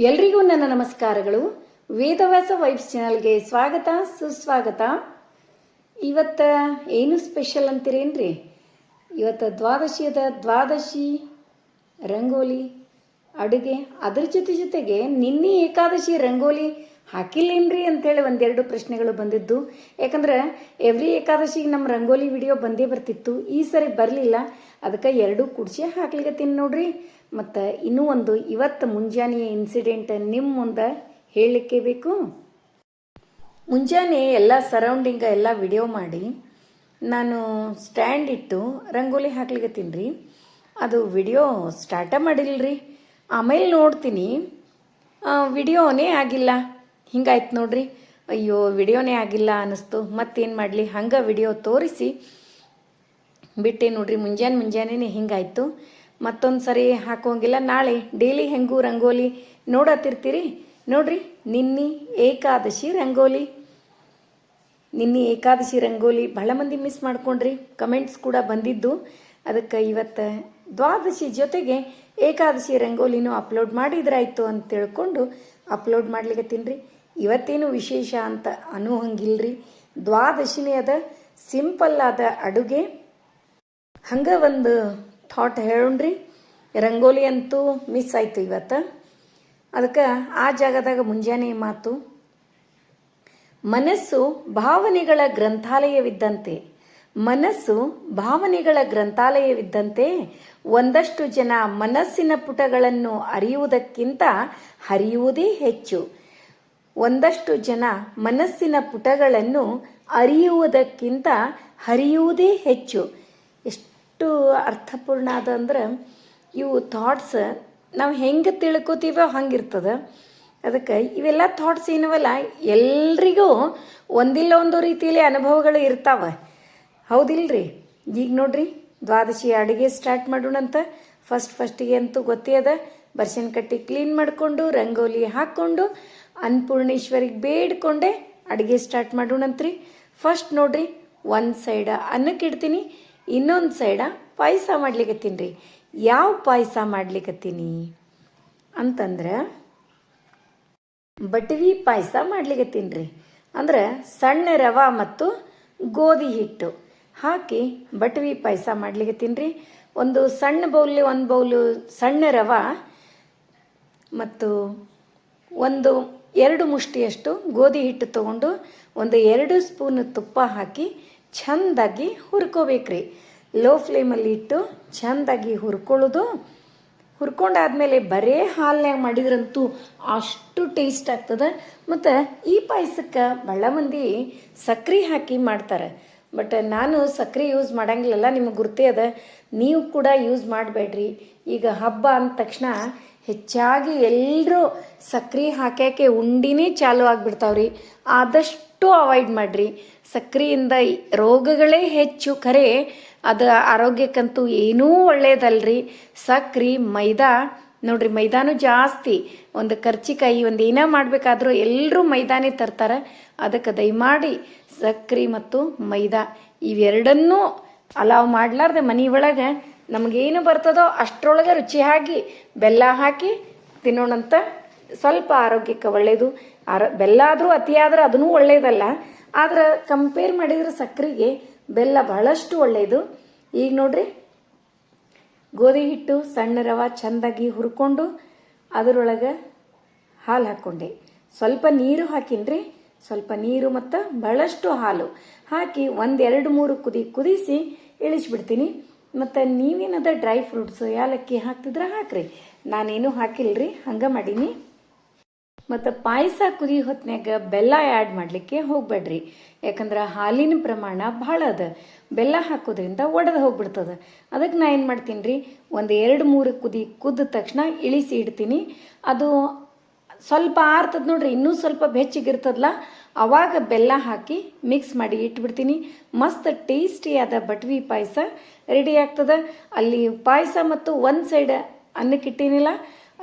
ಎಲ್ರಿಗೂ ನನ್ನ ನಮಸ್ಕಾರಗಳು. ವೇದವ್ಯಾಸ ವೈಬ್ಸ್ ಚಾನಲ್ಗೆ ಸ್ವಾಗತ, ಸುಸ್ವಾಗತ. ಇವತ್ತ ಏನು ಸ್ಪೆಷಲ್ ಅಂತೀರೇನ್ರಿ ಇವತ್ತು ದ್ವಾದಶಿಯದ ದ್ವಾದಶಿ, ರಂಗೋಲಿ, ಅಡುಗೆ. ಅದ್ರ ಜೊತೆ ಜೊತೆಗೆ ನಿನ್ನೆ ಏಕಾದಶಿ ರಂಗೋಲಿ ಹಾಕಿಲ್ಲೇನ್ರಿ ಅಂತೇಳಿ ಒಂದೆರಡು ಪ್ರಶ್ನೆಗಳು ಬಂದಿದ್ದು. ಯಾಕಂದ್ರೆ ಎವ್ರಿ ಏಕಾದಶಿಗೆ ನಮ್ಮ ರಂಗೋಲಿ ವಿಡಿಯೋ ಬಂದೇ ಬರ್ತಿತ್ತು. ಈ ಸರಿ ಬರಲಿಲ್ಲ. ಅದಕ್ಕೆ ಎರಡು ಕುಡ್ಸಿ ಹಾಕ್ಲಿಕತ್ತೀನಿ ನೋಡ್ರಿ. ಮತ್ತು ಇನ್ನೂ ಒಂದು ಇವತ್ತು ಮುಂಜಾನೆಯ ಇನ್ಸಿಡೆಂಟ್ ನಿಮ್ಮ ಮುಂದೆ ಹೇಳಲಿಕ್ಕೆ ಬೇಕು. ಮುಂಜಾನೆ ಎಲ್ಲ ಸರೌಂಡಿಂಗ ಎಲ್ಲ ವಿಡಿಯೋ ಮಾಡಿ ನಾನು ಸ್ಟ್ಯಾಂಡ್ ಇಟ್ಟು ರಂಗೋಲಿ ಹಾಕ್ಲಿಕತ್ತೀನಿ ರೀ ಅದು ವಿಡಿಯೋ ಸ್ಟಾರ್ಟ ರೀ ಆಮೇಲೆ ನೋಡ್ತೀನಿ. ವಿಡಿಯೋನೇ ಆಗಿಲ್ಲ. ಹಿಂಗಾಯ್ತು ನೋಡ್ರಿ. ಅಯ್ಯೋ, ವಿಡಿಯೋನೇ ಆಗಿಲ್ಲ ಅನ್ನಿಸ್ತು. ಮತ್ತೇನು ಮಾಡಲಿ? ಹಂಗೆ ವಿಡಿಯೋ ತೋರಿಸಿ ಬಿಟ್ಟೆ ನೋಡ್ರಿ. ಮುಂಜಾನೆ ಮುಂಜಾನೆ ಹಿಂಗಾಯ್ತು. ಮತ್ತೊಂದು ಸರಿ ಹಾಕೋಂಗಿಲ್ಲ. ನಾಳೆ ಡೈಲಿ ಹೆಂಗೂ ರಂಗೋಲಿ ನೋಡತ್ತಿರ್ತೀರಿ. ನೋಡ್ರಿ, ನಿನ್ನೆ ಏಕಾದಶಿ ರಂಗೋಲಿ. ನಿನ್ನೆ ಏಕಾದಶಿ ರಂಗೋಲಿ ಬಹಳ ಮಂದಿ ಮಿಸ್ ಮಾಡ್ಕೊಂಡ್ರಿ. ಕಮೆಂಟ್ಸ್ ಕೂಡ ಬಂದಿದ್ದು. ಅದಕ್ಕೆ ಇವತ್ತು ದ್ವಾದಶಿ ಜೊತೆಗೆ ಏಕಾದಶಿ ರಂಗೋಲಿನೂ ಅಪ್ಲೋಡ್ ಮಾಡಿದ್ರಾಯ್ತು ಅಂತ ತಿಳ್ಕೊಂಡು ಅಪ್ಲೋಡ್ ಮಾಡ್ಲಿಕ್ಕೆ ರೀ. ಇವತ್ತೇನು ವಿಶೇಷ ಅಂತ ಅನ್ನುವಂಗಿಲ್ರಿ ದ್ವಾದಶಿನೇ ಅದ, ಸಿಂಪಲ್ ಆದ ಅಡುಗೆ. ಹಂಗೆ ಒಂದು ಥಾಟ್ ಹೇಳೋಣ್ರಿ. ರಂಗೋಲಿ ಅಂತೂ ಮಿಸ್ ಆಯಿತು ಇವತ್ತು. ಅದಕ್ಕೆ ಆ ಜಾಗದಾಗ ಮುಂಜಾನೆ ಮಾತು. ಮನಸ್ಸು ಭಾವನೆಗಳ ಗ್ರಂಥಾಲಯವಿದ್ದಂತೆ, ಮನಸ್ಸು ಭಾವನೆಗಳ ಗ್ರಂಥಾಲಯವಿದ್ದಂತೆ ಒಂದಷ್ಟು ಜನ ಮನಸ್ಸಿನ ಪುಟಗಳನ್ನು ಅರಿಯುವುದಕ್ಕಿಂತ ಹರಿಯುವುದೇ ಹೆಚ್ಚು. ಒಂದಷ್ಟು ಜನ ಮನಸ್ಸಿನ ಪುಟಗಳನ್ನು ಅರಿಯುವುದಕ್ಕಿಂತ ಹರಿಯುವುದೇ ಹೆಚ್ಚು. ಎಷ್ಟು ಅರ್ಥಪೂರ್ಣ ಅದ ಅಂದ್ರೆ, ಇವು ಥಾಟ್ಸ್ ನಾವು ಹೆಂಗೆ ತಿಳ್ಕೊತೀವೋ ಹಂಗಿರ್ತದ. ಅದಕ್ಕೆ ಇವೆಲ್ಲ ಥಾಟ್ಸ್ ಏನವಲ್ಲ, ಎಲ್ರಿಗೂ ಒಂದಿಲ್ಲ ಒಂದು ರೀತಿಯಲ್ಲಿ ಅನುಭವಗಳು ಇರ್ತಾವೆ. ಹೌದಿಲ್ರಿ? ಈಗ ನೋಡ್ರಿ, ದ್ವಾದಶಿ ಅಡುಗೆ ಸ್ಟಾರ್ಟ್ ಮಾಡೋಣಂತ. ಫಸ್ಟ್ ಫಸ್ಟಿಗೆ ಅಂತೂ ಗೊತ್ತೇ ಅದ. ಬರ್ಶನ್ ಕಟ್ಟಿ ಕ್ಲೀನ್ ಮಾಡಿಕೊಂಡು, ರಂಗೋಲಿ ಹಾಕ್ಕೊಂಡು ಅನ್ನಪೂರ್ಣೇಶ್ವರಿಗೆ ಬೇಡ್ಕೊಂಡೆ ಅಡುಗೆ ಸ್ಟಾರ್ಟ್ ಮಾಡೋಣಂತ್ರಿ ಫಸ್ಟ್ ನೋಡ್ರಿ, ಒಂದು ಸೈಡ ಅನ್ನಕ್ಕೆ ಇಡ್ತೀನಿ, ಇನ್ನೊಂದು ಸೈಡ ಪಾಯಸ ಮಾಡ್ಲಿಕ್ಕತ್ತೀನಿ ರೀ. ಯಾವ ಪಾಯಸ ಮಾಡ್ಲಿಕ್ಕತ್ತೀನಿ ಅಂತಂದ್ರೆ, ಬಟವಿ ಪಾಯಸ ಮಾಡ್ಲಿಕ್ಕತ್ತೀನಿ ರೀ. ಅಂದ್ರೆ ಸಣ್ಣ ರವ ಮತ್ತು ಗೋಧಿ ಹಿಟ್ಟು ಹಾಕಿ ಬಟವಿ ಪಾಯಸ ಮಾಡ್ಲಿಕ್ಕತ್ತೀನಿ ರೀ. ಒಂದು ಸಣ್ಣ ಬೌಲಿ ಒಂದು ಬೌಲು ಸಣ್ಣ ರವ ಮತ್ತು ಒಂದು ಎರಡು ಮುಷ್ಟಿಯಷ್ಟು ಗೋಧಿ ಹಿಟ್ಟು ತೊಗೊಂಡು ಒಂದು ಎರಡು ಸ್ಪೂನ್ ತುಪ್ಪ ಹಾಕಿ ಚಂದಾಗಿ ಹುರ್ಕೋಬೇಕ್ರಿ. ಲೋ ಫ್ಲೇಮಲ್ಲಿ ಇಟ್ಟು ಚೆಂದಾಗಿ ಹುರ್ಕೊಳ್ಳೋದು. ಹುರ್ಕೊಂಡಾದ್ಮೇಲೆ ಬರೇ ಹಾಲ್ನ್ಯಾಗ ಮಾಡಿದ್ರಂತೂ ಅಷ್ಟು ಟೇಸ್ಟ್ ಆಗ್ತದೆ. ಮತ್ತು ಈ ಪಾಯಸಕ್ಕೆ ಭಾಳ ಮಂದಿ ಸಕ್ರೆ ಹಾಕಿ ಮಾಡ್ತಾರೆ. ಬಟ್ ನಾನು ಸಕ್ರೆ ಯೂಸ್ ಮಾಡಂಗಿಲ್ಲ ನಿಮಗೆ ಗುರ್ತೇ ಅದ. ನೀವು ಕೂಡ ಯೂಸ್ ಮಾಡಬೇಡ್ರಿ. ಈಗ ಹಬ್ಬ ಅಂದ ತಕ್ಷಣ ಹೆಚ್ಚಾಗಿ ಎಲ್ಲರೂ ಸಕ್ರೆ ಹಾಕ್ಯಾಕೆ ಉಂಡಿನೇ ಚಾಲು ಆಗಿಬಿಡ್ತಾವ್ರಿ. ಆದಷ್ಟು ಅವಾಯ್ಡ್ ಮಾಡಿರಿ. ಸಕ್ರೆಯಿಂದ ರೋಗಗಳೇ ಹೆಚ್ಚು. ಖರೆ, ಅದು ಆರೋಗ್ಯಕ್ಕಂತೂ ಏನೂ ಒಳ್ಳೇದಲ್ರಿ. ಸಕ್ರೆ, ಮೈದಾ, ನೋಡ್ರಿ ಮೈದಾನು ಜಾಸ್ತಿ. ಒಂದು ಕರ್ಚಿಕಾಯಿ ಒಂದು ಏನೇ ಮಾಡಬೇಕಾದ್ರೂ ಎಲ್ಲರೂ ಮೈದಾನೇ ತರ್ತಾರೆ. ಅದಕ್ಕೆ ದಯಮಾಡಿ ಸಕ್ರೆ ಮತ್ತು ಮೈದಾ ಇವೆರಡನ್ನೂ ಅಲಾವ್ ಮಾಡಲಾರ್ದೆ ಮನೆ ಒಳಗೆ ನಮಗೇನು ಬರ್ತದೋ ಅಷ್ಟರೊಳಗೆ ರುಚಿ ಹಾಕಿ, ಬೆಲ್ಲ ಹಾಕಿ ತಿನ್ನೋಣಂತ ಸ್ವಲ್ಪ ಆರೋಗ್ಯಕ್ಕೆ ಒಳ್ಳೆಯದು ಆರ, ಬೆಲ್ಲ ಆದರೂ ಅತಿಯಾದ್ರೆ ಅದನ್ನೂ ಒಳ್ಳೆಯದಲ್ಲ ಆದ್ರೆ ಕಂಪೇರ್ ಮಾಡಿದರೆ ಸಕ್ಕರೆಗೆ ಬೆಲ್ಲ ಬಹಳಷ್ಟು ಒಳ್ಳೆಯದು ಈಗ ನೋಡ್ರಿ, ಗೋಧಿ ಹಿಟ್ಟು, ಸಣ್ಣ ರವ ಚೆಂದಾಗಿ ಹುರ್ಕೊಂಡು ಅದರೊಳಗೆ ಹಾಲು ಹಾಕ್ಕೊಂಡೆ ಸ್ವಲ್ಪ ನೀರು ಹಾಕಿನ್ರಿ. ಸ್ವಲ್ಪ ನೀರು ಮತ್ತು ಬಹಳಷ್ಟು ಹಾಲು ಹಾಕಿ ಒಂದೆರಡು ಮೂರು ಕುದಿ, ಕುದಿಸಿ ಇಳಿಸ್ಬಿಡ್ತೀನಿ. ಮತ್ತು ನೀವೇನದ ಡ್ರೈ ಫ್ರೂಟ್ಸು ಯಾಲಕ್ಕಿ ಹಾಕ್ತಿದ್ರೆ ಹಾಕ್ರಿ. ನಾನೇನು ರೀ ಹಂಗೆ ಮಾಡೀನಿ. ಮತ್ತು ಪಾಯಸ ಕುದಿ ಹೊತ್ತಿನಾಗ ಬೆಲ್ಲ ಆ್ಯಡ್ ಮಾಡಲಿಕ್ಕೆ ಹೋಗಬೇಡ್ರಿ. ಯಾಕಂದ್ರೆ ಹಾಲಿನ ಪ್ರಮಾಣ ಭಾಳ ಅದ. ಬೆಲ್ಲ ಹಾಕೋದ್ರಿಂದ ಒಡೆದು ಹೋಗ್ಬಿಡ್ತದೆ. ಅದಕ್ಕೆ ನಾ ಏನು ಮಾಡ್ತೀನಿ ರೀ ಒಂದು ಎರಡು ಮೂರು ಕುದಿ ಕುದ್ದ ತಕ್ಷಣ ಇಳಿಸಿ ಇಡ್ತೀನಿ. ಅದು ಸ್ವಲ್ಪ ಆರ್ತದ ನೋಡ್ರಿ, ಇನ್ನೂ ಸ್ವಲ್ಪ ಬೆಚ್ಚಿಗಿರ್ತದಲ್ಲ ಅವಾಗ ಬೆಲ್ಲ ಹಾಕಿ ಮಿಕ್ಸ್ ಮಾಡಿ ಇಟ್ಬಿಡ್ತೀನಿ. ಮಸ್ತ್ ಟೇಸ್ಟಿಯಾದ ಬಟ್ವಿ ಪಾಯಸ ರೆಡಿ ಆಗ್ತದೆ. ಅಲ್ಲಿ ಪಾಯಸ ಮತ್ತು ಒಂದು ಸೈಡ್ ಅನ್ನಕ್ಕಿಟ್ಟಿನಿಲ್ಲ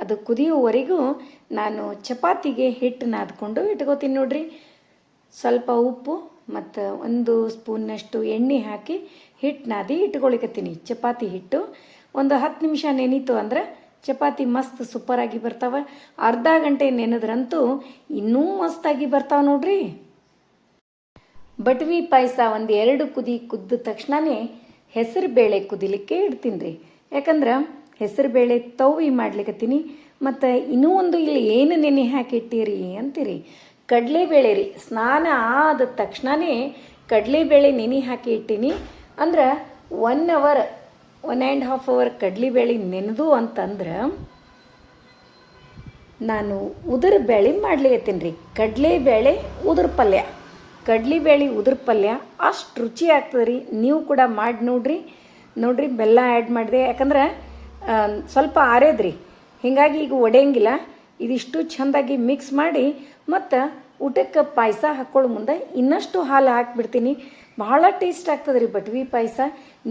ಅದು ಕುದಿಯುವವರೆಗೂ ನಾನು ಚಪಾತಿಗೆ ಹಿಟ್ಟು ನಾದ್ಕೊಂಡು ಇಟ್ಕೋತೀನಿ ನೋಡ್ರಿ. ಸ್ವಲ್ಪ ಉಪ್ಪು ಮತ್ತು ಒಂದು ಸ್ಪೂನ್ನಷ್ಟು ಎಣ್ಣೆ ಹಾಕಿ ಹಿಟ್ಟು ನಾದಿ ಇಟ್ಕೊಳಿಕತ್ತೀನಿ. ಚಪಾತಿ ಹಿಟ್ಟು ಒಂದು ಹತ್ತು ನಿಮಿಷ ನೆನೀತು ಅಂದ್ರೆ ಚಪಾತಿ ಮಸ್ತ್ ಸೂಪರಾಗಿ ಬರ್ತಾವ. ಅರ್ಧ ಗಂಟೆ ನೆನೆದ್ರಂತೂ ಇನ್ನೂ ಮಸ್ತಾಗಿ ಬರ್ತಾವ ನೋಡ್ರಿ. ಬಟ್ವಿ ಪಾಯಸ ಒಂದು ಎರಡು ಕುದಿ ಕುದ್ದ ತಕ್ಷಣನೇ ಹೆಸರು ಬೇಳೆ ಕುದಿಲಿಕ್ಕೆ ಇಡ್ತೀನಿ ರೀ ಯಾಕಂದ್ರೆ ಹೆಸರು ಬೇಳೆ ತವಿ ಮಾಡ್ಲಿಕ್ಕತ್ತೀನಿ ಮತ್ತು ಇನ್ನೂ ಒಂದು ಇಲ್ಲಿ ಏನು ನೆನೆ ಹಾಕಿಟ್ಟಿರಿ ಅಂತೀರಿ. ಕಡಲೆಬೇಳೆ ರೀ, ಸ್ನಾನ ಆದ ತಕ್ಷಣನೇ ಕಡಲೆಬೇಳೆ ನೆನೆ ಹಾಕಿ ಇಟ್ಟೀನಿ ಅಂದ್ರೆ one hour one and half hour ಕಡಲೆಬೇಳೆ ನೆನೆದು ಅಂತಂದ್ರೆ ನಾನು ಉದುರ ಬೇಳೆ ಮಾಡ್ಲಿಕತ್ತೀನಿ ರೀ. ಕಡಲೆಬೇಳೆ ಉದುರು ಪಲ್ಯ. ಕಡ್ಲಿಬೇಳೆ ಉದುರು ಪಲ್ಯ ಅಷ್ಟು ರುಚಿ ಆಗ್ತದೆ ರೀ. ನೀವು ಕೂಡ ಮಾಡಿ ನೋಡ್ರಿ. ನೋಡ್ರಿ ಬೆಲ್ಲ ಆ್ಯಡ್ ಮಾಡಿದೆ. ಯಾಕಂದ್ರೆ ಸ್ವಲ್ಪ ಆರೇದ್ರಿ ಹೀಗಾಗಿ ಈಗ ಒಡೆಯಂಗಿಲ್ಲ. ಇದಿಷ್ಟು ಚೆಂದಾಗಿ ಮಿಕ್ಸ್ ಮಾಡಿ ಮತ್ತು ಊಟಕ್ಕೆ ಪಾಯಸ ಹಾಕ್ಕೊಳ್ಳೋ ಮುಂದೆ ಇನ್ನಷ್ಟು ಹಾಲು ಹಾಕಿಬಿಡ್ತೀನಿ. ಭಾಳ ಟೇಸ್ಟ್ ಆಗ್ತದೆ ರೀ ಬಟ್ವಿ ಪಾಯಸ.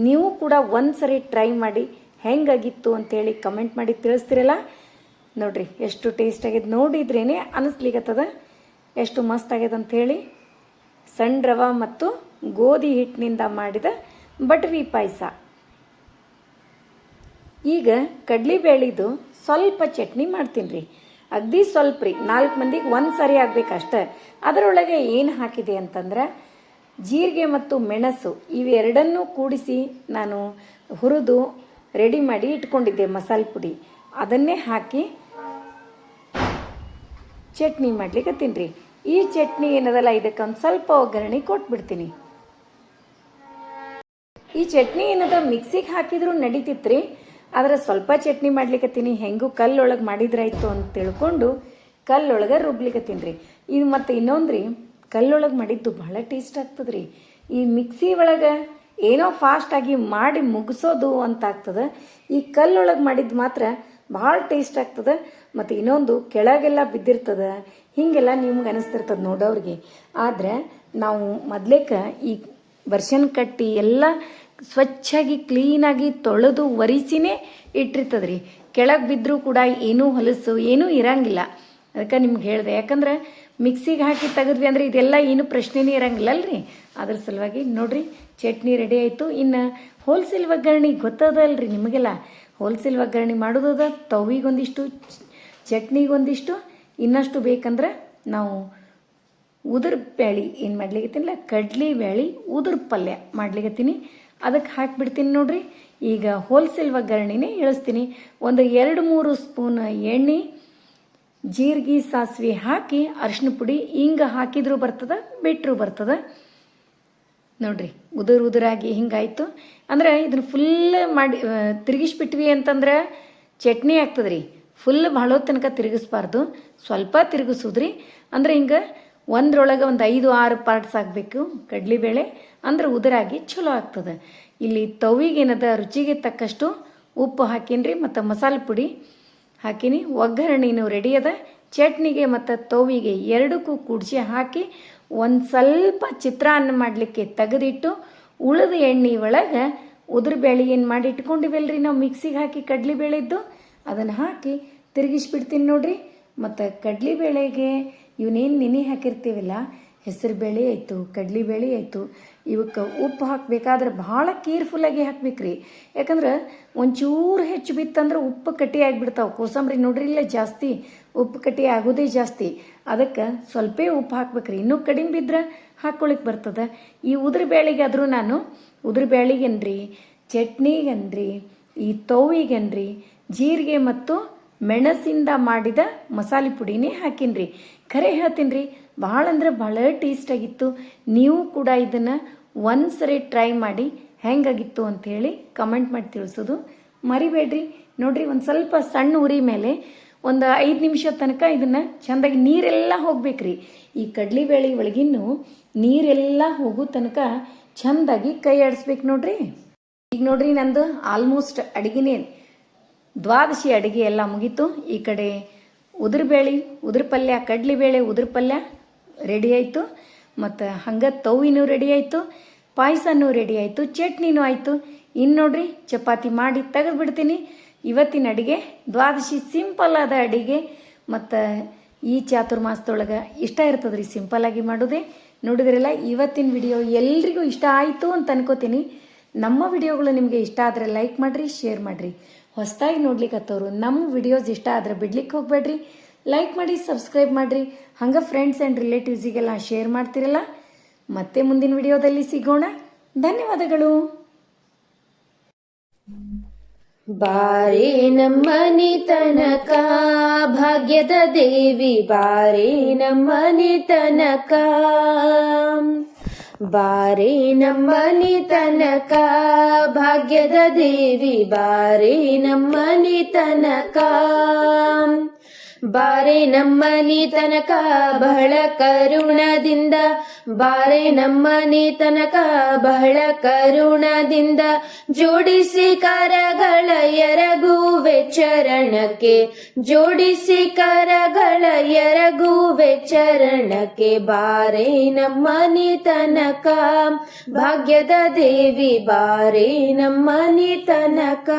ನೀವು ಕೂಡ ಒಂದು ಸರಿ ಟ್ರೈ ಮಾಡಿ ಹೆಂಗಾಗಿತ್ತು ಅಂತೇಳಿ ಕಮೆಂಟ್ ಮಾಡಿ ತಿಳಿಸ್ತಿರಲ್ಲ? ನೋಡ್ರಿ, ಎಷ್ಟು ಟೇಸ್ಟ್ ಆಗ್ಯದ ನೋಡಿದ್ರೇನೆ ಅನಿಸ್ಲಿಕ್ಕತ್ತದ ಎಷ್ಟು ಮಸ್ತ್ ಆಗ್ಯದ ಅಂಥೇಳಿ ಸಣ್ಣ ರವ ಮತ್ತು ಗೋಧಿ ಹಿಟ್ಟಿನಿಂದ ಮಾಡಿದ ಬಟ್ವಿ ಪಾಯಸ. ಈಗ ಕಡ್ಲಿಬೇಳಿದು ಸ್ವಲ್ಪ ಚಟ್ನಿ ಮಾಡ್ತೀನಿ ರೀ ಅಗದಿ ಸ್ವಲ್ಪ ರೀ, ನಾಲ್ಕು ಮಂದಿಗೆ ಒಂದು ಸರಿ ಆಗ್ಬೇಕಷ್ಟೆ. ಅದರೊಳಗೆ ಏನು ಹಾಕಿದೆ ಅಂತಂದ್ರೆ ಜೀರಿಗೆ ಮತ್ತು ಮೆಣಸು ಇವೆರಡನ್ನೂ ಕೂಡಿಸಿ ನಾನು ಹುರಿದು ರೆಡಿ ಮಾಡಿ ಇಟ್ಕೊಂಡಿದ್ದೆ ಮಸಾಲೆ ಪುಡಿ. ಅದನ್ನೇ ಹಾಕಿ ಚಟ್ನಿ ಮಾಡ್ಲಿಕ್ಕೆ ತಿನ್ನಿರಿ ಈ ಚಟ್ನಿ ಏನದಲ್ಲ, ಇದಕ್ಕೆ ಒಂದು ಸ್ವಲ್ಪ ಒಗ್ಗರಣೆ ಕೊಟ್ಬಿಡ್ತೀನಿ. ಈ ಚಟ್ನಿ ಏನದ, ಮಿಕ್ಸಿಗೆ ಹಾಕಿದ್ರು ನಡೀತಿತ್ರಿ, ಆದರೆ ಸ್ವಲ್ಪ ಚಟ್ನಿ ಮಾಡ್ಲಿಕ್ಕತ್ತೀನಿ ಹೆಂಗೂ ಕಲ್ಲೊಳಗೆ ಮಾಡಿದ್ರಾಯ್ತು ಅಂತ ತಿಳ್ಕೊಂಡು ಕಲ್ಲೊಳಗೆ ರುಬ್ಲಿಕ್ಕತ್ತೀನಿ ರೀ ಇದು ಮತ್ತು ಇನ್ನೊಂದು ರೀ ಕಲ್ಲೊಳಗೆ ಮಾಡಿದ್ದು ಭಾಳ ಟೇಸ್ಟ್ ಆಗ್ತದೆ ರೀ ಈ ಮಿಕ್ಸಿ ಒಳಗೆ ಏನೋ ಫಾಸ್ಟಾಗಿ ಮಾಡಿ ಮುಗಿಸೋದು ಅಂತ ಆಗ್ತದೆ. ಈ ಕಲ್ಲೊಳಗೆ ಮಾಡಿದ್ದು ಮಾತ್ರ ಭಾಳ ಟೇಸ್ಟ್ ಆಗ್ತದೆ. ಮತ್ತು ಇನ್ನೊಂದು ಕೆಳಗೆಲ್ಲ ಬಿದ್ದಿರ್ತದೆ. ಹೀಗೆಲ್ಲ ನಿಮ್ಗೆ ಅನಿಸ್ತಿರ್ತದೆ ನೋಡೋರಿಗೆ ಆದರೆ ನಾವು ಮೊದ್ಲೇಕ ಈ ವರ್ಷನ್ ಕಟ್ಟಿ ಎಲ್ಲ ಸ್ವಚ್ಛಾಗಿ, ಕ್ಲೀನಾಗಿ ತೊಳೆದು ಒರೆಸಿನೇ ಇಟ್ಟಿರ್ತದೆ ರೀ ಕೆಳಗೆ ಬಿದ್ದರೂ ಕೂಡ ಏನೂ ಹೊಲಸು, ಏನೂ ಇರಂಗಿಲ್ಲ. ಅದಕ್ಕೆ ನಿಮ್ಗೆ ಹೇಳಿದೆ. ಯಾಕಂದ್ರೆ ಮಿಕ್ಸಿಗೆ ಹಾಕಿ ತೆಗೆದ್ವಿ ಅಂದ್ರೆ ಇದೆಲ್ಲ ಏನು ಪ್ರಶ್ನೆನೇ ಇರಂಗಿಲ್ಲ ರೀ ಅದ್ರ ಸಲುವಾಗಿ ನೋಡಿರಿ, ಚಟ್ನಿ ರೆಡಿ ಆಯಿತು. ಇನ್ನು ಹೋಲ್ಸೇಲ್ ಒಗ್ಗರಣೆ ಗೊತ್ತದಲ್ರಿ ನಿಮಗೆಲ್ಲ? ಹೋಲ್ಸೇಲ್ ಒಗ್ಗರಣೆ ಮಾಡೋದದ ತವಿಗೊಂದಿಷ್ಟು ಚಟ್ನಿಗೊಂದಿಷ್ಟು, ಇನ್ನಷ್ಟು ಬೇಕಂದ್ರೆ ನಾವು ಉದುರು ಬ್ಯಾಳಿ ಏನು ಮಾಡ್ಲಿಕ್ಕೆ ಕಡ್ಲಿ ಬ್ಯಾಳಿ ಉದುರು ಪಲ್ಯ ಮಾಡ್ಲಿಕತ್ತೀನಿ. ಅದಕ್ಕೆ ಹಾಕಿಬಿಡ್ತೀನಿ ನೋಡ್ರಿ. ಈಗ ಹೋಲ್ಸೇಲ್ ಒಗ್ಗರಣೆನೇ ಇಳಿಸ್ತೀನಿ ಒಂದು ಎರಡು ಮೂರು ಸ್ಪೂನ್ ಎಣ್ಣೆ ಜೀರಿಗೆ ಸಾಸಿವೆ ಹಾಕಿ ಅರಿಶಿನ ಪುಡಿ ಹಿಂಗ ಹಾಕಿದ್ರೂ ಬರ್ತದ ಬಿಟ್ಟರು ಬರ್ತದ. ನೋಡ್ರಿ, ಉದುರು ಉದುರಾಗಿ ಹಿಂಗಾಯ್ತು. ಅಂದ್ರೆ ಇದನ್ನ ಫುಲ್ ಮಾಡಿ ತಿರುಗಿಸ್ಬಿಟ್ವಿ ಅಂತಂದ್ರೆ ಚಟ್ನಿ ಆಗ್ತದ್ರಿ. ಫುಲ್ ಭಾಳ ತನಕ ತಿರುಗಿಸ್ಬಾರ್ದು. ಸ್ವಲ್ಪ ತಿರುಗಿಸೋದ್ರಿ. ಅಂದ್ರೆ ಹಿಂಗೆ ಒಂದ್ರೊಳಗೆ ಒಂದು ಐದು, ಆರು ಪಾರ್ಟ್ಸ್ ಆಗಬೇಕು ಕಡಲೆಬೇಳೆ. ಅಂದ್ರೆ ಉದುರಾಗಿ ಚಲೋ ಆಗ್ತದೆ. ಇಲ್ಲಿ ತವಿಗೇನದ ರುಚಿಗೆ ತಕ್ಕಷ್ಟು ಉಪ್ಪು ಹಾಕೀನಿ ಮತ್ತು ಮಸಾಲೆ ಪುಡಿ. ಹಾಕಿನಿ. ಒಗ್ಗರಣೆನೂ ರೆಡಿ ಅದ. ಚಟ್ನಿಗೆ ಮತ್ತು ತೋವಿಗೆ ಎರಡಕ್ಕೂ ಕುಡ್ಸಿ ಹಾಕಿ ಒಂದು ಸ್ವಲ್ಪ ಚಿತ್ರಾನ್ನ ಮಾಡಲಿಕ್ಕೆ ತೆಗೆದಿಟ್ಟು ಉಳಿದ ಎಣ್ಣೆ ಒಳಗೆ ಉದುರು ಬೇಳೆ ಏನು ಮಾಡಿ ಇಟ್ಕೊಂಡಿವಲ್ರಿ ನಾವು ಮಿಕ್ಸಿಗೆ ಹಾಕಿ ಕಡ್ಲಿಬೇಳೆದ್ದು ಅದನ್ನು ಹಾಕಿ ತಿರುಗಿಸ್ಬಿಡ್ತೀನಿ ನೋಡ್ರಿ. ಮತ್ತು ಕಡ್ಲಿಬೇಳೆಗೆ ಇವನೇನು ನೆನೆ ಹಾಕಿರ್ತೀವಲ್ಲ? ಹೆಸರು ಬೇಳೆ ಆಯಿತು, ಕಡ್ಲಿ ಬೇಳೆ ಆಯಿತು. ಇವಕ್ಕೆ ಉಪ್ಪು ಹಾಕಬೇಕಾದ್ರೆ ಭಾಳ ಕೇರ್ಫುಲ್ಲಾಗಿ ಹಾಕ್ಬೇಕ್ರಿ. ಯಾಕಂದ್ರೆ ಒಂಚೂರು ಹೆಚ್ಚು ಬಿತ್ತಂದ್ರೆ ಉಪ್ಪು ಕಟ್ಟಿ ಆಗಿಬಿಡ್ತಾವೆ. ಕೋಸಂಬರಿ ನೋಡ್ರಿ, ಇಲ್ಲ ಜಾಸ್ತಿ ಉಪ್ಪು ಕಟ್ಟಿ ಆಗೋದೇ ಜಾಸ್ತಿ. ಅದಕ್ಕೆ ಸ್ವಲ್ಪ ಉಪ್ಪು ಹಾಕ್ಬೇಕ್ರಿ. ಇನ್ನೂ ಕಡಿಮೆ ಬಿದ್ರೆ ಹಾಕ್ಕೊಳಿಕ್ ಬರ್ತದೆ. ಈ ಉದುರು ಬೇಳೆಗಾದರೂ ನಾನು ಉದುರು ಬೇಳೆಗೇನ್ರಿ ಚಟ್ನಿಗೇನ್ರಿ, ಈ ತೋವಿಗೇನ್ರಿ ಜೀರಿಗೆ ಮತ್ತು ಮೆಣಸಿಂದ ಮಾಡಿದ ಮಸಾಲೆ ಪುಡಿನೇ ಹಾಕಿನ್ರಿ. ಖರೆ ಹೇಳ್ತೀನಿ ರೀ ಭಾಳ ಅಂದ್ರೆ ಭಾಳ ಟೇಸ್ಟ್ ಆಗಿತ್ತು. ನೀವು ಕೂಡ ಇದನ್ನು ಒಂದ್ಸರಿ ಟ್ರೈ ಮಾಡಿ ಹೆಂಗಾಗಿತ್ತು ಅಂಥೇಳಿ ಕಮೆಂಟ್ ಮಾಡಿ ತಿಳಿಸೋದು. ಮರಿಬೇಡ್ರಿ. ನೋಡಿರಿ, ಒಂದು ಸ್ವಲ್ಪ ಸಣ್ಣ ಉರಿ ಮೇಲೆ ಒಂದು ಐದು ನಿಮಿಷ ತನಕ ಇದನ್ನು ಚೆಂದಾಗಿ ನೀರೆಲ್ಲ ಹೋಗ್ಬೇಕ್ರಿ. ಈ ಕಡ್ಲಿಬೇಳೆ ಒಳಗಿನ್ನು ನೀರೆಲ್ಲ ಹೋಗೋ ತನಕ ಚೆಂದಾಗಿ ಕೈ ಆಡಿಸ್ಬೇಕು ನೋಡ್ರಿ. ಈಗ ನೋಡ್ರಿ, ನಂದು ಆಲ್ಮೋಸ್ಟ್ ಅಡಿಗೆನೇ ದ್ವಾದಶಿ ಅಡುಗೆ ಎಲ್ಲ ಮುಗೀತು. ಈ ಕಡೆ ಉದುರುಬೇಳೆ ಉದುರು ಪಲ್ಯ ಕಡ್ಲಿಬೇಳೆ ಉದುರು ಪಲ್ಯ ರೆಡಿ ಆಯಿತು. ಮತ್ತು ಹಂಗೆ ತವ್ವಿನೂ ರೆಡಿ ಆಯಿತು ಪಾಯಸನೂ ರೆಡಿ ಆಯಿತು, ಚಟ್ನಿನೂ ಆಯಿತು. ಇನ್ನು ನೋಡ್ರಿ, ಚಪಾತಿ ಮಾಡಿ ತೆಗೆದುಬಿಡ್ತೀನಿ. ಇವತ್ತಿನ ಅಡುಗೆ ದ್ವಾದಶಿ ಸಿಂಪಲ್ ಆದ ಅಡುಗೆ. ಮತ್ತು ಈ ಚಾತುರ್ಮಾಸದೊಳಗೆ ಇಷ್ಟ ಇರ್ತದ್ರಿ ಸಿಂಪಲ್ಲಾಗಿ ಮಾಡೋದೇ. ನೋಡಿದ್ರಲ್ಲ, ಇವತ್ತಿನ ವಿಡಿಯೋ ಎಲ್ರಿಗೂ ಇಷ್ಟ ಆಯಿತು ಅಂತ ಅನ್ಕೋತೀನಿ. ನಮ್ಮ ವಿಡಿಯೋಗಳು ನಿಮಗೆ ಇಷ್ಟ ಆದರೆ ಲೈಕ್ ಮಾಡಿರಿ ಶೇರ್ ಮಾಡಿರಿ. ಹೊಸದಾಗಿ ನೋಡ್ಲಿಕ್ಕತ್ತವ್ರು ನಮ್ಮ ವಿಡಿಯೋಸ್ ಇಷ್ಟ ಆದರೆ ಬಿಡ್ಲಿಕ್ಕೆ ಹೋಗ್ಬೇಡ್ರಿ. ಲೈಕ್ ಮಾಡಿ ಸಬ್ಸ್ಕ್ರೈಬ್ ಮಾಡಿರಿ. ಹಂಗೆ ಫ್ರೆಂಡ್ಸ್ ಆ್ಯಂಡ್ ರಿಲೇಟಿವ್ಸಿಗೆಲ್ಲ ಶೇರ್ ಮಾಡ್ತಿರಲ್ಲ. ಮತ್ತೆ ಮುಂದಿನ ವಿಡಿಯೋದಲ್ಲಿ ಸಿಗೋಣ. ಧನ್ಯವಾದಗಳು. ಬಾರೆ ನಮ್ಮನೆ ತನಕ ಭಾಗ್ಯದ ದೇವಿ ಬಾರೆ ನಮ್ಮನೆ ತನಕ ಬಾರೆ ನಮ್ಮನೆ ತನಕ ಭಾಗ್ಯದ ದೇವಿ ಬಾರೆ ನಮ್ಮನೆ ತನಕ ಬಾರೆ ನಮ್ಮನಿ ತನಕ ಬಹಳ ಕರುಣದಿಂದ, ಬಾರೆ ನಮ್ಮನಿ ತನಕ ಬಹಳ ಕರುಣದಿಂದ ಜೋಡಿಸಿ ಕರಗಳ ಎರಗುವೆ ಚರಣಕ್ಕೆ, ಜೋಡಿಸಿ ಕರಗಳ ಎರಗುವೆ ಚರಣಕ್ಕೆ ಬಾರೆ ನಮ್ಮನಿ ತನಕ, ಭಾಗ್ಯದ ದೇವಿ ಬಾರೆ ನಮ್ಮನಿ ತನಕ.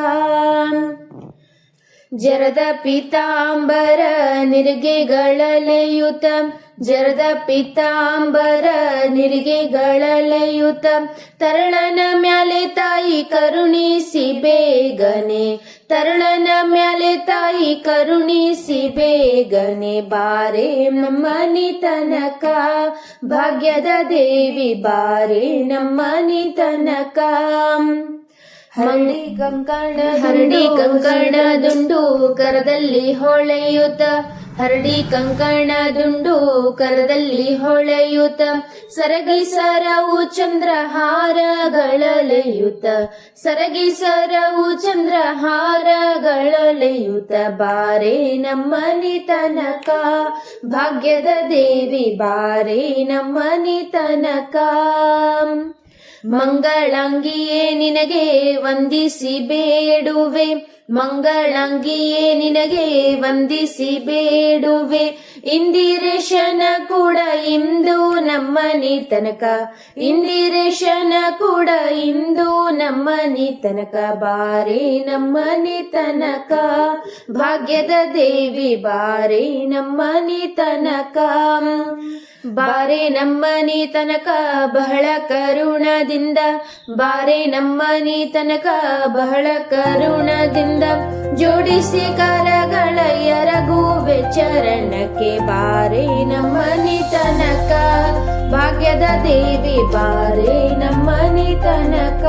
ಜರದ ಪಿತಾಂಬರ ನಿರ್ಗೆಗಳಲೆಯುತ. ಜರದ ಪಿತಾಂಬರ ನಿರ್ಗೆಗಳಲೆಯುತ. ತರಳನ ಮ್ಯಾಲೆ ತಾಯಿ ಕರುಣಿಸಿ ಬೇಗನೆ. ತರಳನ ಮ್ಯಾಲೆ ತಾಯಿ ಕರುಣಿಸಿ ಬೇಗನೆ. ಬಾರೆ ನಮ್ಮನಿ ತನಕ, ಭಾಗ್ಯದ ದೇವಿ ಬಾರೆ ನಮ್ಮನಿ ತನಕ. ಹರಡಿ ಕಂಕಣ ಹರಡಿ ಕಂಕಣ ದುಂಡು ಕರದಲ್ಲಿ ಹೊಳೆಯುತ್ತ ಹರಡಿ ಕಂಕಣ ದುಂಡು ಕರದಲ್ಲಿ ಹೊಳೆಯುತ್ತ ಸರಗಿ ಸರವು ಚಂದ್ರಹಾರಗಳಲೆಯುತ್ತ ಸರಗಿ ಸರವು ಚಂದ್ರಹಾರಗಳಲೆಯುತ್ತ ಬಾರೆ ನಮ್ಮನಿ ತನಕ. ಭಾಗ್ಯದ ದೇವಿ, ಬಾರೆ ನಮ್ಮನಿ ತನಕ. ಮಂಗಳಂಗಿಯೇ ನಿನಗೆ ವಂದಿಸಿ ಬೇಡುವೆ ಮಂಗಳಂಗಿಯೇ ನಿನಗೆ ವಂದಿಸಿ ಬೇಡುವೆ ಇಂದಿರೇಶನ ಕೂಡ ಇಂದು ನಮ್ಮನಿ ತನಕ. ಇಂದಿರೇಶನ ಕೂಡ ಇಂದು ನಮ್ಮನಿ ತನಕ. ಬಾರೆ ನಮ್ಮನಿ ತನಕ. ಭಾಗ್ಯದ ದೇವಿ, ಬಾರಿ ನಮ್ಮನಿ ತನಕ. ಬಾರೆ ನಮ್ಮನಿ ತನಕ ಬಹಳ ಕರುಣದಿಂದ, ಬಾರೆ ನಮ್ಮನಿ ತನಕ ಬಹಳ ಕರುಣದಿಂದ ಜೋಡಿಸಿ ಕರಗಳ ಎರಗುವೆ ಚರಣಕ್ಕೆ, ಬಾರೆ ನಮ್ಮನಿ ತನಕ ಭಾಗ್ಯದ ದೇವಿ, ಬಾರೆ ನಮ್ಮನಿ ತನಕ